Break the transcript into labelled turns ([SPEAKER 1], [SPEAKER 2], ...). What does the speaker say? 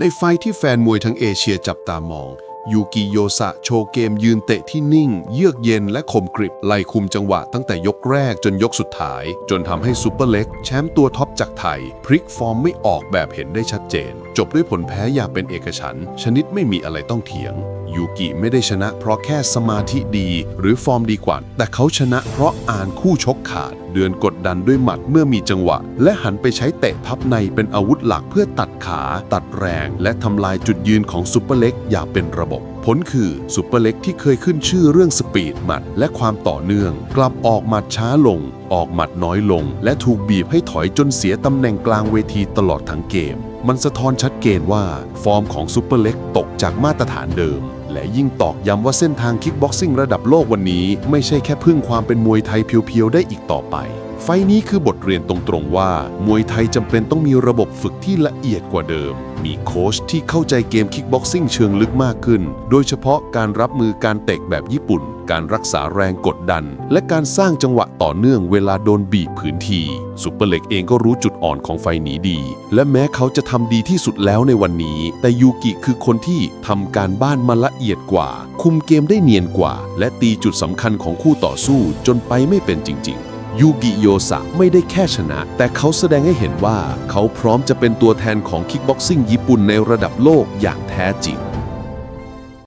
[SPEAKER 1] ในไฟที่แฟนมวยทั้งเอเชียจับตามอง ยูกิโยสะโชว์เกมยืนเตะที่นิ่ง เยือกเย็นและคมกริบไล่คุมจังหวะตั้งแต่ยกแรกจนยกสุดท้าย จนทำให้ซูเปอร์เล็ก แชมป์ตัวท็อปจากไทย พลิกฟอร์มไม่ออกแบบเห็นได้ชัดเจน จบด้วยผลแพ้อย่างเป็นเอกฉันท์ชนิดไม่มีอะไรต้องเถียง ยูกิไม่ได้ชนะเพราะแค่สมาธิดี หรือฟอร์มดีกว่า แต่เขาชนะเพราะอ่านคู่ชกขาด เดือนกดดันด้วยหมัดเมื่อมีจังหวะ และหันไปใช้เตะพับในเป็นอาวุธหลักเพื่อตัดขา ตัดแรง และทำลายจุดยืนของซุปเปอร์เล็กอย่างเป็นระบบ ผลคือซุปเปอร์เล็กที่เคยขึ้นชื่อเรื่องสปีดหมัด และความต่อเนื่อง กลับออกหมัดช้าลง ออกหมัดน้อยลง และถูกบีบให้ถอยจนเสียตำแหน่งกลางเวทีตลอดทั้งเกม มันสะท้อนชัดเจนว่าฟอร์มของซูเปอร์เล็กตกจากมาตรฐานเดิม และยิ่งตอกย้ำว่าเส้นทางคิกบ็อกซิ่งระดับโลกวันนี้ ไม่ใช่แค่พึ่งความเป็นมวยไทยเพียวๆได้อีกต่อไป ไฟนี้คือบทเรียนตรงๆว่า มวยไทยจำเป็นต้องมีระบบฝึกที่ละเอียดกว่าเดิม มีโค้ชที่เข้าใจเกมคิกบ็อกซิ่งเชิงลึกมากขึ้น โดยเฉพาะการรับมือการเตะแบบญี่ปุ่น การรักษาแรงกดดัน และการสร้างจังหวะต่อเนื่องเวลาโดนบีบผืนทีซุปเปอร์เล็กเองก็รู้จุดอ่อนของไฟล์นี้ดี และแม้เขาจะทำดีที่สุดแล้วในวันนี้ แต่ยูกิคือคนที่ทำการบ้านมาละเอียดกว่า คุมเกมได้เนียนกว่า และตีจุดสำคัญของคู่ต่อสู้จนไปไม่เป็นจริง ๆ ยูกิโยสะไม่ได้แค่ชนะ แต่เขาแสดงให้เห็นว่าเขาพร้อมจะเป็นตัวแทนของคิกบ็อกซิ่งญี่ปุ่นในระดับโลกอย่างแท้จริง